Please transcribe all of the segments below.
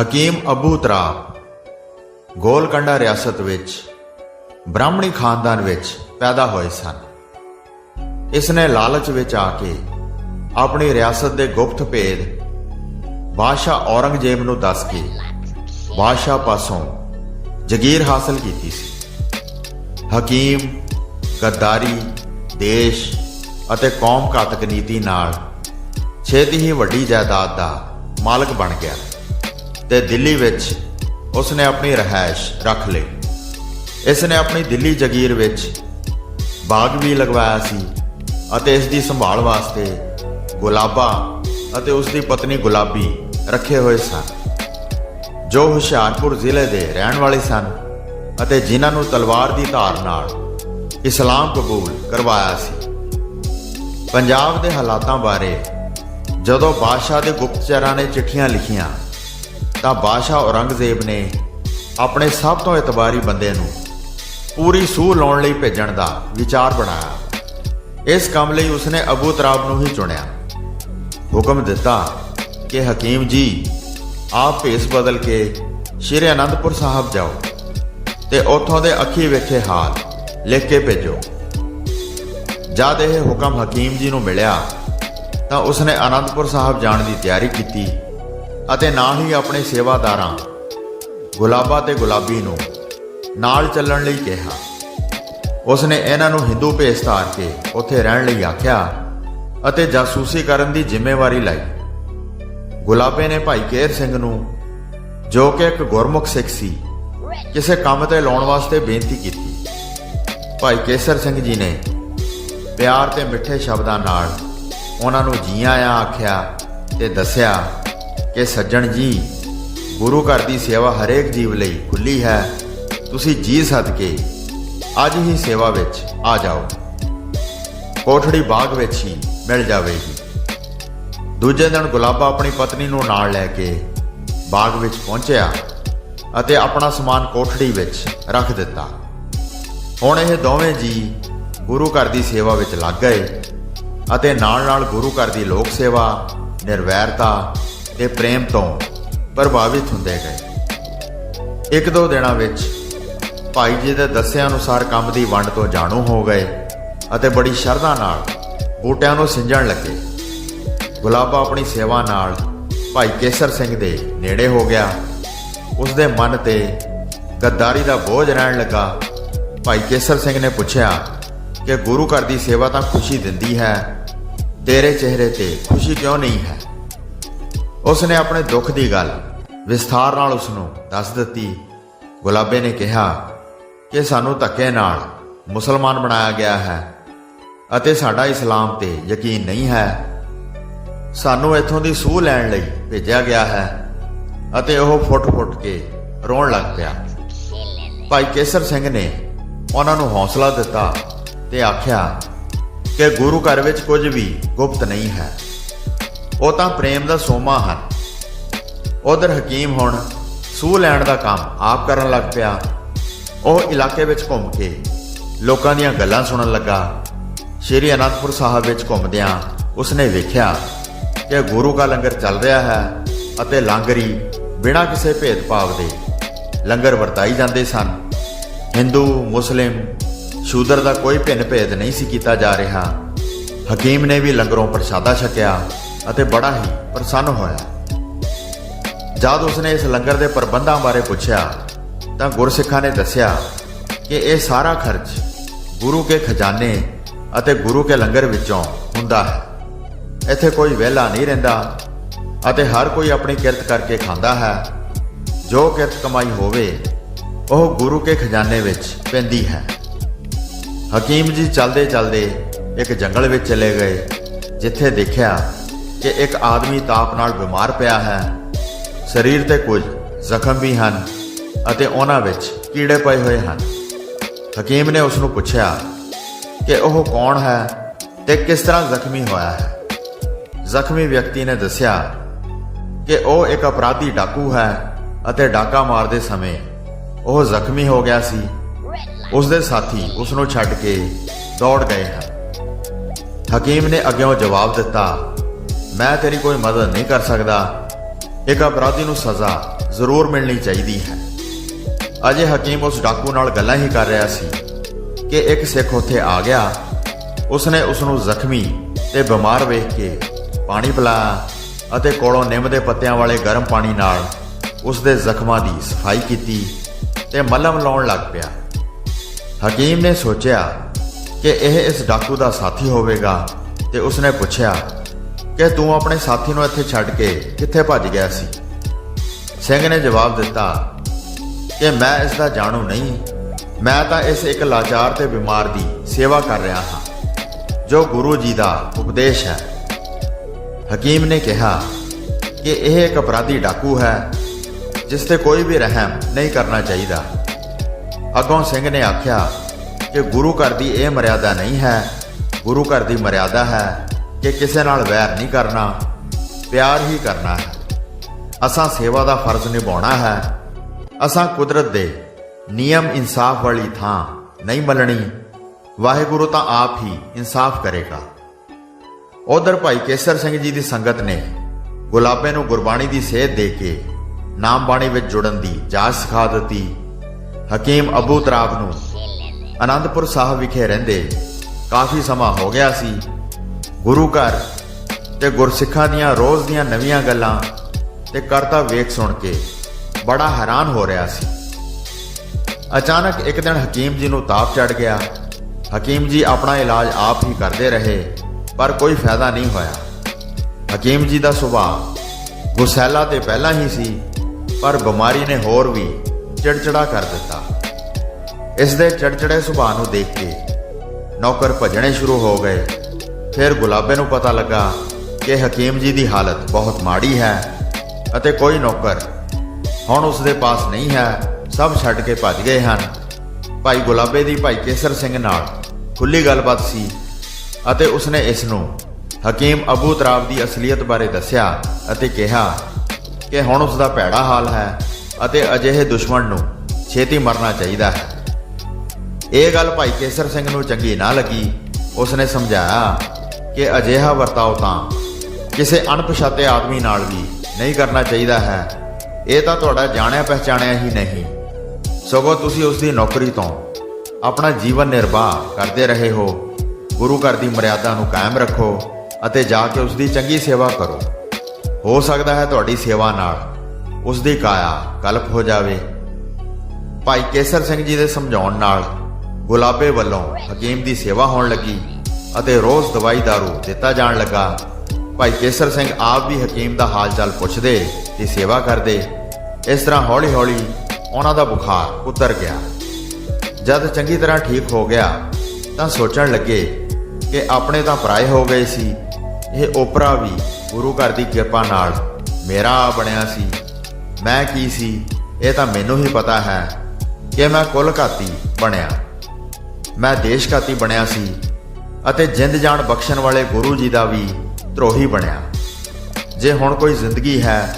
ਹਕੀਮ ਅਬੂ ਤਰਾਬ ਗੋਲਕੰਡਾ ਰਿਆਸਤ ਵਿੱਚ, ਬ੍ਰਾਹਮਣੀ ਖਾਨਦਾਨ ਵਿੱਚ ਪੈਦਾ ਹੋਏ ਸਨ। ਇਸ ਨੇ ਲਾਲਚ ਵਿੱਚ ਆ ਕੇ ਆਪਣੀ ਰਿਆਸਤ ਦੇ ਗੁਪਤ ਭੇਦ ਬਾਦਸ਼ਾਹ ਔਰੰਗਜ਼ੇਬ ਨੂੰ ਦੱਸ ਕੇ ਬਾਦਸ਼ਾਹ ਪਾਸੋਂ ਜਗੀਰ ਹਾਸਲ ਕੀਤੀ ਸੀ। ਹਕੀਮ, ਗੱਦਾਰੀ, ਦੇਸ਼ ਅਤੇ ਕੌਮ ਘਾਤਕ ਨੀਤੀ ਨਾਲ ਛੇਤੀ ਹੀ ਵੱਡੀ ਜਾਇਦਾਦ ਦਾ ਮਾਲਕ ਬਣ ਗਿਆ। ਤੇ ਦਿੱਲੀ ਵਿੱਚ ਉਸ ਨੇ ਆਪਣੀ ਰਹਾਇਸ਼ ਰੱਖ ਲਈ। ਇਸ ਨੇ ਆਪਣੀ ਦਿੱਲੀ ਜਗੀਰ ਵਿੱਚ ਬਾਗ ਵੀ ਲਗਵਾਇਆ ਸੀ ਅਤੇ ਇਸ ਦੀ ਸੰਭਾਲ ਵਾਸਤੇ ਗੁਲਾਬਾ ਅਤੇ ਉਸ ਦੀ ਪਤਨੀ ਗੁਲਾਬੀ ਰੱਖੇ ਹੋਏ ਸਨ, ਜੋ ਹੁਸ਼ਿਆਰਪੁਰ ਜ਼ਿਲ੍ਹੇ ਦੇ ਰਹਿਣ ਵਾਲੇ ਸਨ ਅਤੇ ਜਿਨ੍ਹਾਂ ਨੂੰ ਤਲਵਾਰ ਦੀ ਧਾਰ ਨਾਲ ਇਸਲਾਮ ਕਬੂਲ ਕਰਵਾਇਆ ਸੀ। ਪੰਜਾਬ ਦੇ ਹਾਲਾਤਾਂ ਬਾਰੇ ਜਦੋਂ ਬਾਦਸ਼ਾਹ ਦੇ ਗੁਪਤਚਰਾਂ ਨੇ ਚਿੱਠੀਆਂ ਲਿਖੀਆਂ ਤਾਂ ਬਾਦਸ਼ਾਹ ਔਰੰਗਜ਼ੇਬ ਨੇ ਆਪਣੇ ਸਭ ਤੋਂ ਇਤਬਾਰੀ ਬੰਦੇ ਨੂੰ ਪੂਰੀ ਸੂਹ ਲਾਉਣ ਲਈ ਭੇਜਣ ਦਾ ਵਿਚਾਰ ਬਣਾਇਆ। ਇਸ ਕੰਮ ਲਈ ਉਸਨੇ ਅਬੂ ਤਰਾਬ ਨੂੰ ਹੀ ਚੁਣਿਆ। ਹੁਕਮ ਦਿੱਤਾ ਕਿ ਹਕੀਮ ਜੀ, ਆਪ ਭੇਸ ਬਦਲ ਕੇ ਸ਼੍ਰੀ ਅਨੰਦਪੁਰ ਸਾਹਿਬ ਜਾਓ ਤੇ ਉੱਥੋਂ ਦੇ ਅੱਖੀ ਵੇਖੇ ਹਾਲ ਲਿਖ ਕੇ ਭੇਜੋ। ਜਦ ਇਹ ਹੁਕਮ ਹਕੀਮ ਜੀ ਨੂੰ ਮਿਲਿਆ ਤਾਂ ਉਸਨੇ ਅਨੰਦਪੁਰ ਸਾਹਿਬ ਜਾਣ ਦੀ ਤਿਆਰੀ ਕੀਤੀ ਅਤੇ ਨਾ ਹੀ ਆਪਣੇ ਸੇਵਾਦਾਰਾਂ, ਗੁਲਾਬਾ ਤੇ ਗੁਲਾਬੀ ਨੂੰ ਨਾਲ ਚੱਲਣ ਲਈ ਕਿਹਾ। ਉਸਨੇ ਇਹਨਾਂ ਨੂੰ ਹਿੰਦੂ ਭੇਸ ਧਾਰ ਕੇ ਉੱਥੇ ਰਹਿਣ ਲਈ ਆਖਿਆ ਅਤੇ ਜਾਸੂਸੀ ਕਰਨ ਦੀ ਜ਼ਿੰਮੇਵਾਰੀ ਲਈ। ਗੁਲਾਬੇ ਨੇ ਭਾਈ ਕੇਰ ਸਿੰਘ ਨੂੰ, ਜੋ ਕਿ ਇੱਕ ਗੁਰਮੁਖ ਸਿੱਖ ਸੀ, ਕਿਸੇ ਕੰਮ ਤੇ ਲਾਉਣ ਵਾਸਤੇ ਬੇਨਤੀ ਕੀਤੀ। ਭਾਈ ਕੇਸਰ ਸਿੰਘ ਜੀ ਨੇ ਪਿਆਰ ਤੇ ਮਿੱਠੇ ਸ਼ਬਦਾਂ ਨਾਲ ਉਹਨਾਂ ਨੂੰ ਜੀ ਆਇਆਂ ਆਖਿਆ ਤੇ ਦੱਸਿਆ ਕਿ ਸੱਜਣ ਜੀ, ਗੁਰੂ ਘਰ ਦੀ ਸੇਵਾ ਹਰੇਕ ਜੀਵ ਲਈ ਖੁੱਲੀ ਹੈ। ਤੁਸੀਂ ਜੀ ਸਦਕੇ, ਅੱਜ ਹੀ ਸੇਵਾ ਵਿੱਚ ਆ ਜਾਓ। ਕੋਠੜੀ ਬਾਗ ਵਿੱਚ ਹੀ ਮਿਲ ਜਾਵੇਗੀ। ਦੂਜੇ ਦਿਨ ਗੁਲਾਬਾ ਆਪਣੀ ਪਤਨੀ ਨੂੰ ਨਾਲ ਲੈ ਕੇ ਬਾਗ ਵਿੱਚ ਪਹੁੰਚਿਆ ਅਤੇ ਆਪਣਾ ਸਮਾਨ ਕੋਠੜੀ ਵਿੱਚ ਰੱਖ ਦਿੱਤਾ। ਹੁਣ ਇਹ ਦੋਵੇਂ ਜੀ ਗੁਰੂ ਘਰ ਦੀ ਸੇਵਾ ਵਿੱਚ ਲੱਗ ਗਏ ਅਤੇ ਨਾਲ-ਨਾਲ ਗੁਰੂ ਘਰ ਦੀ ਲੋਕ ਸੇਵਾ, ਨਿਰਵੈਰਤਾ ਤੇ ਪ੍ਰੇਮ ਤੋਂ ਪ੍ਰਭਾਵਿਤ ਹੁੰਦੇ ਗਏ। ਇੱਕ ਦੋ ਦਿਨਾਂ ਵਿੱਚ ਭਾਈ ਜੀ ਦੇ ਦੱਸਿਆ ਅਨੁਸਾਰ ਕੰਮ ਦੀ ਵੰਡ ਤੋਂ ਜਾਣੂ ਹੋ ਗਏ ਅਤੇ ਬੜੀ ਸ਼ਰਧਾ ਨਾਲ ਬੂਟਿਆਂ ਨੂੰ ਸਿੰਜਣ ਲੱਗੇ। ਗੁਲਾਬਾ ਆਪਣੀ ਸੇਵਾ ਨਾਲ ਭਾਈ ਕੇਸਰ ਸਿੰਘ ਦੇ ਨੇੜੇ ਹੋ ਗਿਆ। ਉਸ ਦੇ ਮਨ ਤੇ ਗੱਦਾਰੀ ਦਾ ਬੋਝ ਰਹਿਣ ਲੱਗਾ। ਭਾਈ ਕੇਸਰ ਸਿੰਘ ਨੇ ਪੁੱਛਿਆ ਕਿ ਗੁਰੂ ਘਰ ਦੀ ਸੇਵਾ ਤਾਂ ਖੁਸ਼ੀ ਦਿੰਦੀ ਹੈ, ਤੇਰੇ ਚਿਹਰੇ ਤੇ ਖੁਸ਼ੀ ਕਿਉਂ ਨਹੀਂ ਹੈ? ਉਸ ਨੇ ਆਪਣੇ ਦੁੱਖ ਦੀ ਗੱਲ ਵਿਸਥਾਰ ਨਾਲ ਉਸ ਨੂੰ ਦੱਸ ਦਿੱਤੀ। ਗੁਲਾਬੇ ਨੇ ਕਿਹਾ ਕਿ ਸਾਨੂੰ ਧੱਕੇ ਨਾਲ ਮੁਸਲਮਾਨ ਬਣਾਇਆ ਗਿਆ ਹੈ ਅਤੇ ਸਾਡਾ ਇਸਲਾਮ ਤੇ ਯਕੀਨ ਨਹੀਂ ਹੈ। ਸਾਨੂੰ ਇੱਥੋਂ ਦੀ ਸੂਹ ਲੈਣ ਲਈ ਭੇਜਿਆ ਗਿਆ ਹੈ ਅਤੇ ਉਹ ਫੁੱਟ-ਫੁੱਟ ਕੇ ਰੋਣ ਲੱਗ ਪਿਆ। ਭਾਈ ਕੇਸਰ ਸਿੰਘ ਨੇ ਉਹਨਾਂ ਨੂੰ ਹੌਸਲਾ ਦਿੱਤਾ ਤੇ ਆਖਿਆ ਕਿ ਗੁਰੂ ਘਰ ਵਿੱਚ ਕੁਝ ਵੀ ਗੁਪਤ ਨਹੀਂ ਹੈ। ਉਹ ਤਾਂ ਪ੍ਰੇਮ ਦਾ ਸੋਮਾ ਹਨ। ਉਧਰ ਹਕੀਮ ਹੁਣ ਸੂਹ ਲੈਣ ਦਾ ਕੰਮ ਆਪ ਕਰਨ ਲੱਗ ਪਿਆ। ਉਹ ਇਲਾਕੇ ਵਿੱਚ ਘੁੰਮ ਕੇ ਲੋਕਾਂ ਦੀਆਂ ਗੱਲਾਂ ਸੁਣਨ ਲੱਗਾ। ਸ਼੍ਰੀ ਅਨੰਦਪੁਰ ਸਾਹਿਬ ਵਿੱਚ ਘੁੰਮਦਿਆਂ ਉਸਨੇ ਵੇਖਿਆ ਕਿ ਗੁਰੂ ਦਾ ਲੰਗਰ ਚੱਲ ਰਿਹਾ ਹੈ ਅਤੇ ਲਾਂਗਰੀ ਬਿਨਾਂ ਕਿਸੇ ਭੇਦਭਾਵ ਦੇ ਲੰਗਰ ਵਰਤਾਈ ਜਾਂਦੇ ਸਨ। ਹਿੰਦੂ, ਮੁਸਲਿਮ, ਸ਼ੂਦਰ ਦਾ ਕੋਈ ਭਿੰਨ ਭੇਦ ਨਹੀਂ ਸੀ ਕੀਤਾ ਜਾ ਰਿਹਾ। ਹਕੀਮ ਨੇ ਵੀ ਲੰਗਰੋਂ ਪ੍ਰਸ਼ਾਦਾ ਛਕਿਆ। ਅਤੇ ਬੜਾ ਹੀ ਪ੍ਰਸੰਨ ਹੋਇਆ। ਜਦ ਉਸਨੇ ਇਸ ਲੰਗਰ ਦੇ ਪ੍ਰਬੰਧਾਂ ਬਾਰੇ ਪੁੱਛਿਆ, ਤਾਂ ਗੁਰਸਿੱਖਾਂ ਨੇ ਦੱਸਿਆ ਕਿ ਇਹ ਸਾਰਾ ਖਰਚ ਗੁਰੂ ਕੇ ਖਜ਼ਾਨੇ ਅਤੇ ਗੁਰੂ ਕੇ ਲੰਗਰ ਵਿੱਚੋਂ ਹੁੰਦਾ ਹੈ। ਇੱਥੇ ਕੋਈ ਵਿਹਲਾ ਨਹੀਂ ਰਹਿੰਦਾ ਅਤੇ ਹਰ ਕੋਈ ਆਪਣੀ ਕਿਰਤ ਕਰਕੇ ਖਾਂਦਾ ਹੈ। ਜੋ ਕਿਰਤ ਕਮਾਈ ਹੋਵੇ, ਉਹ ਗੁਰੂ ਕੇ ਖਜ਼ਾਨੇ ਵਿੱਚ ਪੈਂਦੀ ਹੈ। ਹਕੀਮ ਜੀ ਚਲਦੇ ਚਲਦੇ ਇੱਕ ਜੰਗਲ ਵਿੱਚ ਚਲੇ ਗਏ, ਜਿੱਥੇ ਦੇਖਿਆ ਕਿ ਇੱਕ ਆਦਮੀ ਤਾਪ ਨਾਲ ਬਿਮਾਰ ਪਿਆ ਹੈ। ਸਰੀਰ ਤੇ ਕੁਝ ਜ਼ਖਮ ਵੀ ਹਨ ਅਤੇ ਉਹਨਾਂ ਵਿੱਚ ਕੀੜੇ ਪਏ ਹੋਏ ਹਨ। ਹਕੀਮ ਨੇ ਉਸ ਨੂੰ ਪੁੱਛਿਆ ਕਿ ਉਹ ਕੌਣ ਹੈ ਤੇ ਕਿਸ ਤਰ੍ਹਾਂ ਜ਼ਖਮੀ ਹੋਇਆ ਹੈ। ਜ਼ਖਮੀ ਵਿਅਕਤੀ ਨੇ ਦੱਸਿਆ ਕਿ ਉਹ ਇੱਕ ਅਪਰਾਧੀ ਡਾਕੂ ਹੈ ਅਤੇ ਡਾਕਾ ਮਾਰਦੇ ਸਮੇਂ ਉਹ ਜ਼ਖਮੀ ਹੋ ਗਿਆ ਸੀ। ਉਸ ਦੇ ਸਾਥੀ ਉਸ ਨੂੰ ਛੱਡ ਕੇ ਦੌੜ ਗਏ ਹਨ। ਹਕੀਮ ਨੇ ਅੱਗੇੋਂ ਜਵਾਬ ਦਿੱਤਾ ਮੈਂ ਤੇਰੀ ਕੋਈ ਮਦਦ ਨਹੀਂ ਕਰ ਸਕਦਾ। ਇੱਕ ਅਪਰਾਧੀ ਨੂੰ ਸਜ਼ਾ ਜ਼ਰੂਰ ਮਿਲਣੀ ਚਾਹੀਦੀ ਹੈ। ਅਜੇ ਹਕੀਮ ਉਸ ਡਾਕੂ ਨਾਲ ਗੱਲਾਂ ਹੀ ਕਰ ਰਿਹਾ ਸੀ ਕਿ ਇੱਕ ਸਿੱਖ ਉੱਥੇ ਆ ਗਿਆ। ਉਸਨੇ ਉਸ ਨੂੰ ਜ਼ਖਮੀ ਤੇ ਬਿਮਾਰ ਵੇਖ ਕੇ ਪਾਣੀ ਪਿਲਾਇਆ ਅਤੇ ਕੋਲੋਂ ਨਿੰਮ ਦੇ ਪੱਤਿਆਂ ਵਾਲੇ ਗਰਮ ਪਾਣੀ ਨਾਲ ਉਸ ਦੇ ਜ਼ਖਮਾਂ ਦੀ ਸਫ਼ਾਈ ਕੀਤੀ ਤੇ ਮਲਮ ਲਾਉਣ ਲੱਗ ਪਿਆ। ਹਕੀਮ ਨੇ ਸੋਚਿਆ ਕਿ ਇਹ ਇਸ ਡਾਕੂ ਦਾ ਸਾਥੀ ਹੋਵੇਗਾ ਤੇ ਉਸਨੇ ਪੁੱਛਿਆ ਕਿ ਤੂੰ ਆਪਣੇ ਸਾਥੀ ਨੂੰ ਇੱਥੇ ਛੱਡ ਕੇ ਕਿੱਥੇ ਭੱਜ ਗਿਆ ਸੀ? ਸਿੰਘ ਨੇ ਜਵਾਬ ਦਿੱਤਾ, ਕਿ ਮੈਂ ਇਸ ਦਾ ਜਾਣੂ ਨਹੀਂ। ਮੈਂ ਤਾਂ ਇਸ ਇੱਕ ਲਾਚਾਰ ਤੇ ਬਿਮਾਰ ਦੀ ਸੇਵਾ ਕਰ ਰਿਹਾ ਹਾਂ, ਜੋ ਗੁਰੂ ਜੀ ਦਾ ਉਪਦੇਸ਼ ਹੈ। ਹਕੀਮ ਨੇ ਕਿਹਾ, ਕਿ ਇਹ ਇੱਕ ਅਪਰਾਧੀ ਡਾਕੂ ਹੈ, ਜਿਸ ਤੇ ਕੋਈ ਵੀ ਰਹਿਮ ਨਹੀਂ ਕਰਨਾ ਚਾਹੀਦਾ। ਅੱਗੋਂ ਸਿੰਘ ਨੇ ਆਖਿਆ, ਕਿ ਗੁਰੂ ਘਰ ਦੀ ਇਹ ਮਰਿਆਦਾ ਨਹੀਂ ਹੈ। ਗੁਰੂ ਘਰ ਦੀ ਮਰਿਆਦਾ ਹੈ ਕਿ ਕਿਸੇ ਨਾਲ ਵੈਰ ਨਹੀਂ ਕਰਨਾ, ਪਿਆਰ ਹੀ ਕਰਨਾ ਹੈ। ਅਸਾਂ ਸੇਵਾ ਦਾ ਫਰਜ਼ ਨਿਭਾਉਣਾ ਹੈ। ਅਸਾਂ ਕੁਦਰਤ ਦੇ ਨਿਯਮ ਇਨਸਾਫ ਵਾਲੀ ਥਾਂ ਨਹੀਂ ਮਲਣੀ। ਵਾਹਿਗੁਰੂ ਤਾਂ ਆਪ ਹੀ ਇਨਸਾਫ ਕਰੇਗਾ। ਉਧਰ ਭਾਈ ਕੇਸਰ ਸਿੰਘ ਜੀ ਦੀ ਸੰਗਤ ਨੇ ਗੁਲਾਬੇ ਨੂੰ ਗੁਰਬਾਣੀ ਦੀ ਸੇਧ ਦੇ ਕੇ ਨਾਮ ਬਾਣੀ ਵਿੱਚ ਜੁੜਨ ਦੀ ਜਾਚ ਸਿਖਾ ਦਿੱਤੀ। ਹਕੀਮ ਅਬੂ ਤਰਾਬ ਨੂੰ ਅਨੰਦਪੁਰ ਸਾਹਿਬ ਵਿਖੇ ਰਹਿੰਦੇ ਕਾਫੀ ਸਮਾਂ ਹੋ ਗਿਆ ਸੀ। ਗੁਰੂ ਘਰ ਤੇ ਗੁਰਸਿੱਖਾਂ ਦੀਆਂ ਰੋਜ਼ ਦੀਆਂ ਨਵੀਆਂ ਗੱਲਾਂ ਤੇ ਕਰਤਾ ਵੇਖ ਸੁਣ ਕੇ ਬੜਾ ਹੈਰਾਨ ਹੋ ਰਿਹਾ ਸੀ। ਅਚਾਨਕ ਇੱਕ ਦਿਨ ਹਕੀਮ ਜੀ ਨੂੰ ਤਾਪ ਚੜ ਗਿਆ। ਹਕੀਮ ਜੀ ਆਪਣਾ ਇਲਾਜ ਆਪ ਹੀ ਕਰਦੇ ਰਹੇ, ਪਰ ਕੋਈ ਫਾਇਦਾ ਨਹੀਂ ਹੋਇਆ। ਹਕੀਮ ਜੀ ਦਾ ਸੁਭਾਅ ਗੁਸੈਲਾ ਤੇ ਪਹਿਲਾਂ ਹੀ ਸੀ, ਪਰ ਬਿਮਾਰੀ ਨੇ ਹੋਰ ਵੀ ਚਿੜਚਿੜਾ ਕਰ ਦਿੱਤਾ। ਇਸ ਦੇ ਚੜਚੜੇ ਸੁਭਾਅ ਨੂੰ ਦੇਖ ਕੇ ਨੌਕਰ ਭਜਣੇ ਸ਼ੁਰੂ ਹੋ ਗਏ। ਫਿਰ ਗੁਲਾਬੇ ਨੂੰ ਪਤਾ ਲੱਗਾ ਕਿ ਹਕੀਮ ਜੀ ਦੀ ਹਾਲਤ ਬਹੁਤ ਮਾੜੀ ਹੈ ਅਤੇ ਕੋਈ ਨੌਕਰ ਹੁਣ ਉਸ ਦੇ ਪਾਸ ਨਹੀਂ ਹੈ, ਸਭ ਛੱਡ ਕੇ ਭੱਜ ਗਏ ਹਨ। ਭਾਈ ਗੁਲਾਬੇ ਦੀ ਭਾਈ ਕੇਸਰ ਸਿੰਘ ਨਾਲ ਖੁੱਲੀ ਗੱਲਬਾਤ ਸੀ ਅਤੇ ਉਸਨੇ ਇਸ ਨੂੰ ਹਕੀਮ ਅਬੂ ਤਰਾਬ ਦੀ ਅਸਲੀਅਤ ਬਾਰੇ ਦੱਸਿਆ ਅਤੇ ਕਿਹਾ ਕਿ ਹੁਣ ਉਸ ਦਾ ਭੈੜਾ ਹਾਲ ਹੈ ਅਤੇ ਅਜਿਹੇ ਦੁਸ਼ਮਣ ਨੂੰ ਛੇਤੀ ਮਰਨਾ ਚਾਹੀਦਾ ਹੈ। ਇਹ ਗੱਲ ਭਾਈ ਕੇਸਰ ਸਿੰਘ ਨੂੰ ਚੰਗੀ ਨਾ ਲੱਗੀ। ਉਸਨੇ ਸਮਝਾਇਆ ਕਿ ਅਜਿਹਾ ਵਰਤਾਓ ਤਾਂ ਕਿਸੇ ਅਣਪਛਾਤੇ ਆਦਮੀ ਨਾਲ ਵੀ ਨਹੀਂ ਕਰਨਾ ਚਾਹੀਦਾ ਹੈ। ਇਹ ਤਾਂ ਤੁਹਾਡਾ ਜਾਣਿਆ ਪਹਿਚਾਣਿਆ ਹੀ ਨਹੀਂ। ਸਗੋਂ ਤੁਸੀਂ ਉਸ ਦੀ ਨੌਕਰੀ ਤੋਂ ਆਪਣਾ ਜੀਵਨ ਨਿਰਵਾਹ ਕਰਦੇ ਰਹੇ ਹੋ। ਗੁਰੂ ਘਰ ਦੀ ਮਰਿਆਦਾ ਨੂੰ ਕਾਇਮ ਰੱਖੋ ਅਤੇ ਜਾ ਕੇ ਉਸ ਦੀ ਚੰਗੀ ਸੇਵਾ ਕਰੋ। ਹੋ ਸਕਦਾ ਹੈ ਤੁਹਾਡੀ ਸੇਵਾ ਨਾਲ ਉਸ ਦੀ ਕਾਇਆ ਕਲਪ ਹੋ ਜਾਵੇ। ਭਾਈ ਕੇਸਰ ਸਿੰਘ ਜੀ ਦੇ ਸਮਝਾਉਣ ਨਾਲ ਗੁਲਾਬੇ ਵੱਲੋਂ ਹਕੀਮ ਦੀ ਸੇਵਾ ਹੋਣ ਲੱਗੀ। ਅਤੇ ਰੋਜ਼ ਦਵਾਈ ਦਾਰੂ ਦਿੱਤਾ ਜਾਣ ਲੱਗਾ। ਭਾਈ ਕੇਸਰ ਸਿੰਘ ਆਪ ਵੀ ਹਕੀਮ ਦਾ ਹਾਲ ਚਾਲ ਪੁੱਛਦੇ ਤੇ ਸੇਵਾ ਕਰਦੇ। ਇਸ ਤਰ੍ਹਾਂ ਹੌਲੀ-ਹੌਲੀ ਉਹਨਾਂ ਦਾ ਬੁਖਾਰ ਉਤਰ ਗਿਆ। ਜਦ ਚੰਗੀ ਤਰ੍ਹਾਂ ਠੀਕ ਹੋ ਗਿਆ, ਤਾਂ ਸੋਚਣ ਲੱਗੇ ਕਿ ਆਪਣੇ ਤਾਂ ਪਰਾਏ ਹੋ ਗਏ ਸੀ। ਇਹ ਓਪਰਾ ਵੀ ਗੁਰੂ ਘਰ ਦੀ ਕਿਰਪਾ ਨਾਲ ਮੇਰਾ ਆ ਬਣਿਆ ਸੀ। ਮੈਂ ਕੀ ਸੀ, ਇਹ ਤਾਂ ਮੈਨੂੰ ਹੀ ਪਤਾ ਹੈ ਕਿ ਮੈਂ ਕੁਲਘਾਤੀ ਬਣਿਆ। ਮੈਂ ਦੇਸ਼ਘਾਤੀ ਬਣਿਆ ਸੀ। ਅਤੇ ਜਿੰਦ ਜਾਨ ਬਖਸ਼ਣ ਵਾਲੇ ਗੁਰੂ ਜੀ ਦਾ ਵੀ ਧਰੋਹੀ ਬਣਿਆ। ਜੇ ਹੁਣ ਕੋਈ ਜ਼ਿੰਦਗੀ ਹੈ,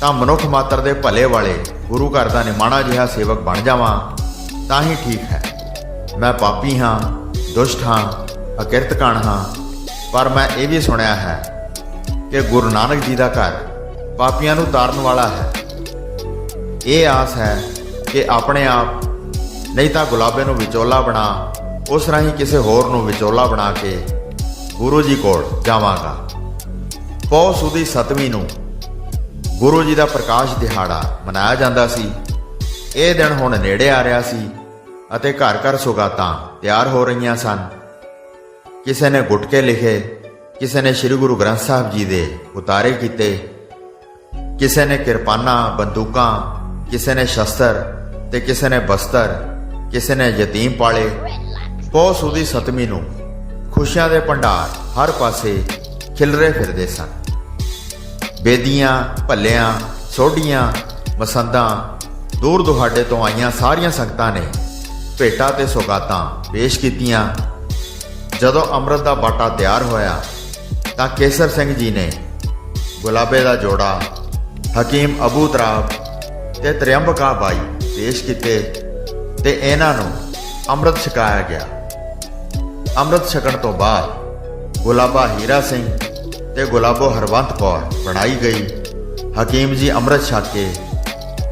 ਤਾਂ ਮਨੁੱਖ ਮਾਤਰ ਦੇ ਭਲੇ ਵਾਲੇ ਗੁਰੂ ਘਰ ਦਾ ਨਿਮਾਣਾ ਜਿਹਾ ਸੇਵਕ ਬਣ ਜਾਵਾਂ, ਤਾਂ ਹੀ ਠੀਕ ਹੈ। ਮੈਂ ਪਾਪੀ ਹਾਂ, ਦੁਸ਼ਟ ਹਾਂ ਅਕਿਰਤਕਣ ਹਾਂ, ਪਰ ਮੈਂ ਇਹ ਵੀ ਸੁਣਿਆ ਹੈ ਕਿ ਗੁਰੂ ਨਾਨਕ ਜੀ ਦਾ ਘਰ ਪਾਪੀਆਂ ਨੂੰ ਤਾਰਨ ਵਾਲਾ ਹੈ। ਇਹ ਆਸ ਹੈ ਕਿ ਆਪਣੇ ਆਪ ਨਹੀਂ ਤਾਂ ਗੁਲਾਬੇ ਨੂੰ ਵਿਚੋਲਾ ਬਣਾ ਉਸ ਰਾਹੀਂ ਕਿਸੇ ਹੋਰ ਨੂੰ ਵਿਚੋਲਾ ਬਣਾ ਕੇ ਗੁਰੂ ਜੀ ਕੋਲ ਜਾਵਾਂਗਾ। ਪੌ ਸੁਦੀ ਸਤਵੀਂ ਨੂੰ ਗੁਰੂ ਜੀ ਦਾ ਪ੍ਰਕਾਸ਼ ਦਿਹਾੜਾ ਮਨਾਇਆ ਜਾਂਦਾ ਸੀ। ਇਹ ਦਿਨ ਹੁਣ ਨੇੜੇ ਆ ਰਿਹਾ ਸੀ ਅਤੇ ਘਰ ਘਰ ਸੁਗਾਤਾਂ ਤਿਆਰ ਹੋ ਰਹੀਆਂ ਸਨ। ਕਿਸੇ ਨੇ ਗੁਟਕੇ ਲਿਖੇ, ਕਿਸੇ ਨੇ ਸ੍ਰੀ ਗੁਰੂ ਗ੍ਰੰਥ ਸਾਹਿਬ ਜੀ ਦੇ ਉਤਾਰੇ ਕੀਤੇ, ਕਿਸੇ ਨੇ ਕਿਰਪਾਨਾਂ, ਬੰਦੂਕਾਂ, ਕਿਸੇ ਨੇ ਸ਼ਸਤਰ ਤੇ ਕਿਸੇ ਨੇ ਬਸਤਰ, ਕਿਸੇ ਨੇ ਯਤੀਮ ਪਾਲੇ ਪੌ ਦੀ ਸਤਮੀ ਨੂੰ ਖੁਸ਼ੀਆਂ ਦੇ ਭੰਡਾਰ ਹਰ ਪਾਸੇ ਖਿਲਰੇ ਫਿਰਦੇ ਸਨ। ਬੇਦੀਆਂ, ਭੱਲਿਆਂ, ਸੋਢੀਆਂ, ਮਸੰਦਾਂ ਦੂਰ ਦੁਹਾਡੇ ਤੋਂ ਆਈਆਂ ਸਾਰੀਆਂ ਸੰਗਤਾਂ ਨੇ ਭੇਟਾ ਤੇ ਸੁਗਾਤਾਂ ਪੇਸ਼ ਕੀਤੀਆਂ। ਜਦੋਂ ਅੰਮ੍ਰਿਤ ਦਾ ਬਾਟਾ ਤਿਆਰ ਹੋਇਆ ਤਾਂ ਕੇਸਰ ਸਿੰਘ ਜੀ ਨੇ ਗੁਲਾਬੇ ਦਾ ਜੋੜਾ, ਹਕੀਮ ਅਬੂ ਤਰਾਬ ਤੇ ਤ੍ਰਿਅੰਬਕਾ ਬਾਈ ਪੇਸ਼ ਕੀਤੇ ਤੇ ਇਹਨਾਂ ਨੂੰ ਅੰਮ੍ਰਿਤ ਛਕਾਇਆ ਗਿਆ। ਅੰਮ੍ਰਿਤ ਛਕਣ ਤੋਂ ਬਾਅਦ ਗੁਲਾਬਾ ਹੀਰਾ ਸਿੰਘ ਤੇ ਗੁਲਾਬੋ ਹਰਵੰਤ ਕੌਰ ਬਣਾਈ ਗਈ। ਹਕੀਮ ਜੀ ਅੰਮ੍ਰਿਤ ਛਕ ਕੇ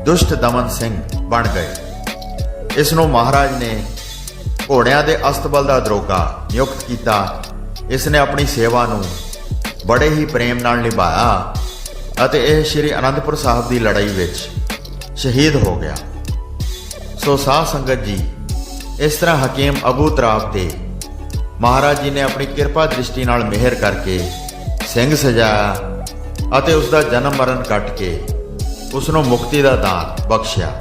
ਦੁਸ਼ਟ ਦਮਨ ਸਿੰਘ ਬਣ ਗਏ। ਇਸ ਨੂੰ ਮਹਾਰਾਜ ਨੇ ਘੋੜਿਆਂ ਦੇ ਅਸਤਬਲ ਦਾ ਦਰੋਗਾ ਨਿਯੁਕਤ ਕੀਤਾ। ਇਸ ਨੇ ਆਪਣੀ ਸੇਵਾ ਨੂੰ ਬੜੇ ਹੀ ਪ੍ਰੇਮ ਨਾਲ ਨਿਭਾਇਆ ਅਤੇ ਇਹ ਸ੍ਰੀ ਅਨੰਦਪੁਰ ਸਾਹਿਬ ਦੀ ਲੜਾਈ ਵਿੱਚ ਸ਼ਹੀਦ ਹੋ ਗਿਆ। ਸੋ ਸਾਧ ਸੰਗਤ ਜੀ, ਇਸ ਤਰ੍ਹਾਂ ਹਕੀਮ ਅਬੂ ਤਰਾਬ ਤੇ ਮਹਾਰਾਜ ਜੀ ਨੇ ਆਪਣੀ ਕਿਰਪਾ ਦ੍ਰਿਸ਼ਟੀ ਨਾਲ ਮਿਹਰ ਕਰਕੇ ਸਿੰਘ ਸਜਾਇਆ ਅਤੇ ਉਸ ਦਾ ਜਨਮ ਮਰਨ ਕੱਟ ਕੇ ਉਸ ਨੂੰ ਮੁਕਤੀ ਦਾ ਦਾਨ ਬਖਸ਼ਿਆ।